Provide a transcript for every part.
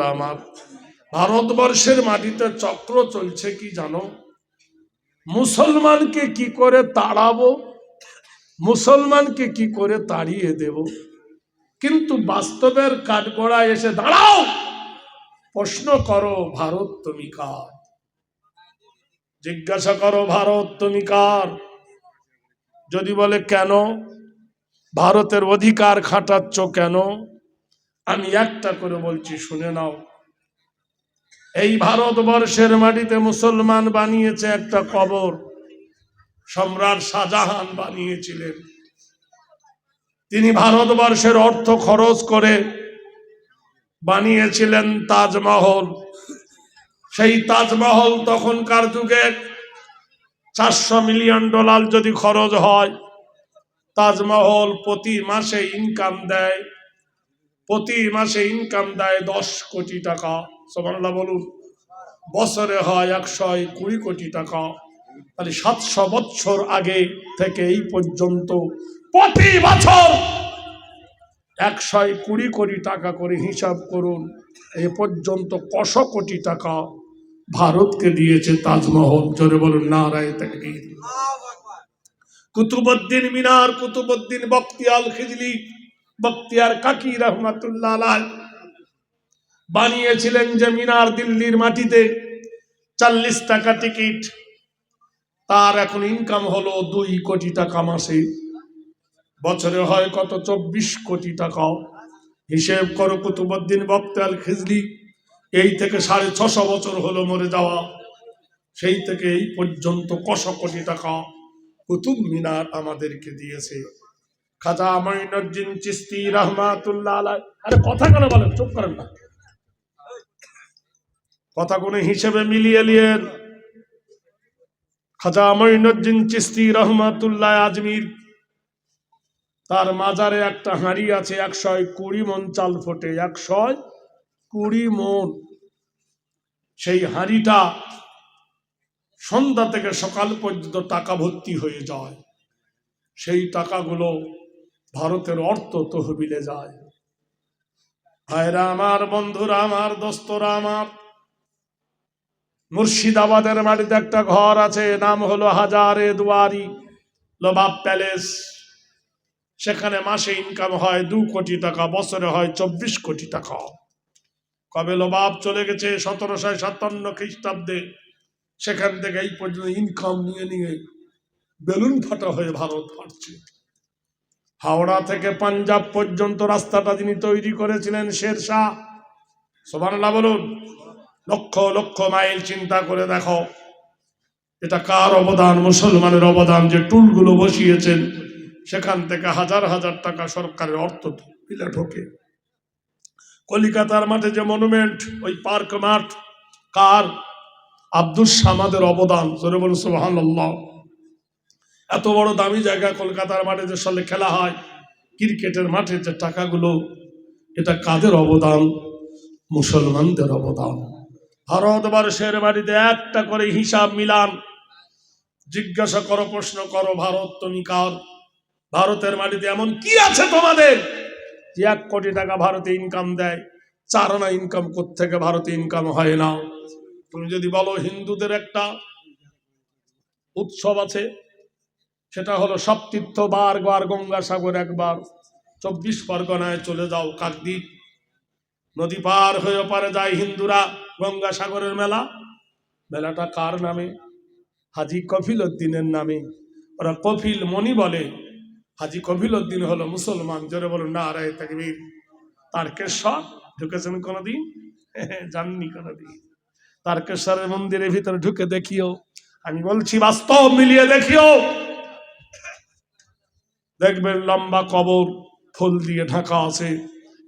আমার ভারতবর্ষের মাটিতে চক্র চলছে কি জানো? মুসলমানকে কি করে তাড়াবো? মুসলমানকে কি করে তাড়িয়ে দেব? কিন্তু বাস্তবের কাঠগড়ায় এসে দাঁড়াও! প্রশ্ন করো, ভারত তুমি কার? জিজ্ঞাসা করো, ভারত তুমি কার? যদি বলে কেন? ভারতের অধিকার খাটাচ্ছ কেন? আমি একটা করে বলছি, শুনে নাও। এই ভারতবর্ষের মাটিতে মুসলমান বানিয়েছে একটা কবর। সম্রাট শাহজাহান বানিয়েছিলেন। তিনি ভারতবর্ষের অর্থ খরচ করে বানিয়েছিলেন তাজমহল। সেই তাজমহল তখনকার যুগে চারশো মিলিয়ন ডলার যদি খরচ হয়, তাজমহল প্রতি মাসে ইনকাম দেয়। প্রতি মাসে ইনকাম দেয় দশ কোটি টাকা। সোমানুল্লাহ বলুন, বছরে হয় একশো কুড়ি কোটি টাকা। তাহলে সাতশো বছর আগে থেকে এই পর্যন্ত প্রতি বছর একশো কুড়ি কোটি টাকা করে হিসাব করুন, এ পর্যন্ত কশ কোটি টাকা ভারতকে দিয়েছে তাজমহল। জোরে বলুন না রায় তাকবীর। কুতুবুদ্দিন মিনার কুতুবুদ্দিন বখতিয়াল খিজলি বখতিয়ার কাকি রহমাতুল্লাহ বানিয়েছিলেন যে মিনার দিল্লির মাটিতে চল্লিশ টাকা টিকিট। তার এখন ইনকাম হলো দুই কোটি টাকা মাসে। বছরে হয় কত? চব্বিশ কোটি টাকা। হিসেব করো কুতুবুদ্দিন বখতিয়াল খিজলি এই থেকে সাড়ে ছশো বছর হলো মরে যাওয়া। সেই থেকে এই পর্যন্ত কশ কোটি টাকা কুতুব মিনার আমাদেরকে দিয়েছে। খাজা মাইনুদ্দিন চিস্তি রহমাতুল্লাহ আলাই আরে কথা কেন বলেন? চুপ করেন না। কথা কোনো হিসেবে মিলিয়ে নিয়েন। খাজা মাইনুদ্দিন চিস্তি রহমাতুল্লাহ আজমির। তার মাজারে একটা হাঁড়ি আছে একশো কুড়ি মন চাল ফোটে একশো কুড়ি মন। সেই হাঁড়িটা সন্ধ্যা থেকে সকাল পর্যন্ত টাকা ভর্তি হয়ে যায়। সেই টাকাগুলো ভারতের অর্থ তহবিলে যায়। ভাইরা আমার, বন্ধুরা আমার, দোস্তরা আমার, মুর্শিদাবাদের বাড়িতে একটা ঘর আছে, নাম হলো হাজারে দুয়ারি, লোবাব প্যালেস। সেখানে মাসে ইনকাম হয় দু কোটি টাকা, বছরে হয় চব্বিশ কোটি টাকা। কবে লোবাব চলে গেছে সতেরোশো সাতান্ন খ্রিস্টাব্দে, সেখান থেকে এই পর্যন্ত ইনকাম নিয়ে নিয়ে বেলুন ফাটা হয়ে ভারত ফাটছে হাওড়া থেকে পাঞ্জাব পর্যন্ত রাস্তাটা তিনি তৈরি করেছিলেন শের শাহ সোভানুল্লাহ বলুন, লক্ষ লক্ষ মাইল চিন্তা করে দেখো, এটা কার অবদান, মুসলমানের অবদান যে টুলগুলো বসিয়েছেন, সেখান থেকে হাজার হাজার টাকা সরকারের অর্থ মিলে ঢোকে। কলিকাতার মাঠে যে মনুমেন্ট, ওই পার্ক মাঠ, কার? আব্দুল সামাদের অবদান, জোরে বলুন এত বড় দামি জায়গা কলকাতার মাঠে যে সালে খেলা হয়, ক্রিকেটের মাঠে যে টাকাগুলো, এটা কাদের অবদান? মুসলমানদের অবদান। ভারতবর্ষের বাড়িতে একটা করে হিসাব মিলান। জিজ্ঞাসা করো, প্রশ্ন করো, ভারত তুমি কার? ভারতের মাটিতে এমন কি আছে তোমাদের? যে এক কোটি টাকা ভারতে ইনকাম দেয়, চার আনা ইনকাম থেকে ভারতে ইনকাম হয় না? তুমি যদি বলো হিন্দুদের একটা উৎসব আছে সেটা হলো সপ্তীর্থ বার বার গঙ্গাসাগর একবার। চব্বিশ পরগনায় চলে যাও কাকদ্বীপ। নদী পার হয়ে পারে যায় হিন্দুরা। গঙ্গাসাগরের মেলা। মেলাটা কার নামে? হাজি কফিল উদ্দিনের নামে। ওরা কফিল মণি বলে। হাজি কফিল উদ্দিন হলো মুসলমান। জোরে বলুন না রায় তাকবীর তারকেশ্বর ঢুকেছেন কোনোদিন? জাননি কোনোদিন। তারকেশ্বরের মন্দিরের ভিতরে ঢুকে দেখিও। আমি বলছি, বাস্তব মিলিয়ে দেখিও। দেখবেন লম্বা কবর, ফুল দিয়ে ঢাকা আছে,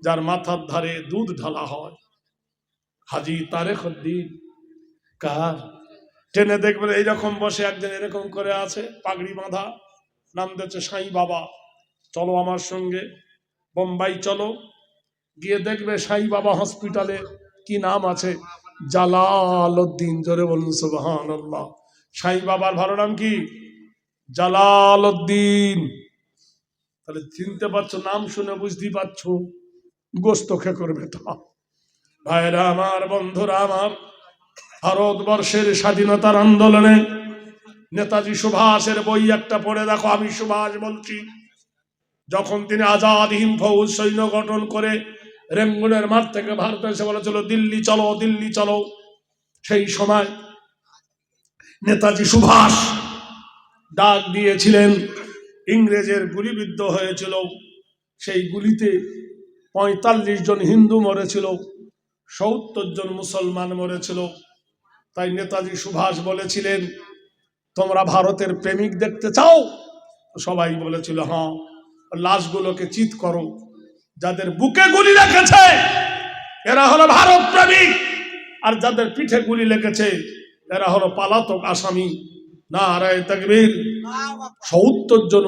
যার মাথার ধারে দুধ ঢালা হয়। হাজি তারেক কার? ট্রেনে দেখবেন এইরকম বসে একজন এরকম করে আছে, পাগড়ি বাঁধা, নাম দিচ্ছে সাই বাবা। চলো আমার সঙ্গে, বোম্বাই চলো। গিয়ে দেখবে সাই বাবা হসপিটালে কি নাম আছে? জালাল উদ্দিন, জোরে বলুন আল্লাহ সাই বাবার ভালো নাম কি? জালাল উদ্দিন। তাহলে চিনতে পারছ, নাম শুনে বুঝতেই পারছ, গোস্ত খে করবে তা। ভাইরা আমার, বন্ধুরা আমার, ভারতবর্ষের স্বাধীনতার আন্দোলনে নেতাজি সুভাষের বই একটা পড়ে দেখো, আমি সুভাষ বলছি। যখন তিনি আজাদ হিন্দ ফৌজ সৈন্য গঠন করে রেঙ্গুনের মাঠ থেকে ভারতে এসে বলেছিল, দিল্লি চলো দিল্লি চলো। সেই সময় নেতাজি সুভাষ ডাক দিয়েছিলেন ইংরেজের গুলিবিদ্ধ হয়েছিল। সেই গুলিতে পঁয়তাল্লিশ জন হিন্দু মরেছিল, সত্তর জন মুসলমান মরেছিল। তাই নেতাজি সুভাষ বলেছিলেন, তোমরা ভারতের প্রেমিক দেখতে চাও? সবাই বলেছিল হ্যাঁ। লাশগুলোকে চিৎ করো, যাদের বুকে গুলি লেগেছে এরা হলো ভারত প্রেমিক। আর যাদের পিঠে গুলি লেগেছে, এরা হলো পালাতক আসামি। না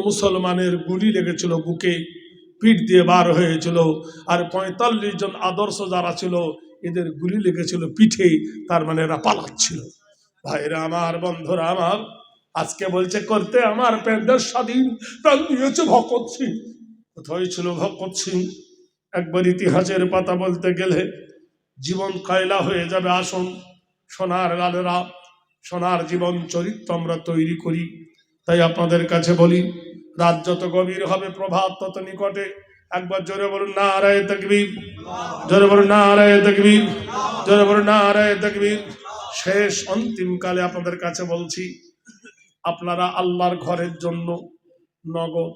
মুসলমানের গুলি লেগেছিল, বুকে পিঠ দিয়ে বার হয়েছিল, আর পঁয়তাল্লিশ জন আদর্শ যারা ছিল, এদের গুলি লেগেছিল, পিঠে, তার মানে এরা পালাচ্ছিল। ভাইরা আমার, বন্ধুরা আমার, আজকে বলছে, করতে আমার প্যান্ডের স্বাধীন, প্রাণ দিয়েছে ভকত সিং। কোথায় ছিল ভকত সিং? একবার ইতিহাসের পাতা বলতে গেলে জীবন কয়লা হয়ে যাবে, আসুন, সোনার লালেরা। সোনার জীবন চরিত্র আমরা তৈরি করি। তাই আপনাদের কাছে বলি, রাত যত গভীর হবে প্রভাত তত নিকটে। একবার জোরে বলুন না রায় তকবীর। জোরে বলুন না রায় তকবীর। জোরে বলুন না রায় তকবীর। শেষ অন্তিম কালে আপনাদের কাছে বলছি, আপনারা আল্লাহর ঘরের জন্য নগদ